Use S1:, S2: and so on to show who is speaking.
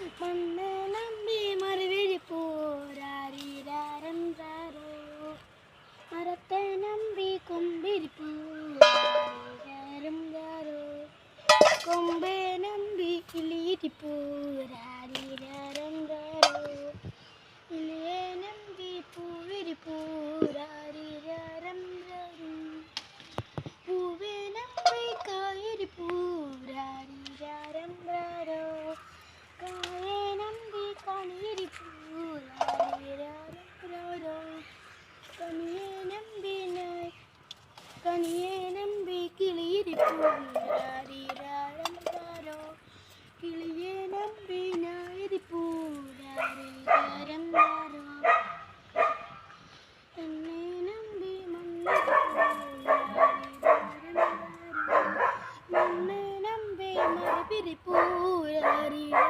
S1: മണ്ണ് നമ്പി മറിവിരിപ്പൂരാരിരാരം രാരോ മരത്തെ നമ്പി കൊമ്പിരിപ്പൂരാരിരാരം രാരോ കൊമ്പേ നമ്പി കിളിയിരിപ്പൂരാരിരാരം കണിയേ നമ്പിനായി കണിയേ നമ്പി കിളിയിരിപ്പൂരാരിരാരോ കിളിയേ നമ്പിനായിരിപ്പൂരാരിരാരം താരോ എന്നെ നമ്പി മണ്ണ നമ്പി മരപിരിപ്പൂരാരിരാ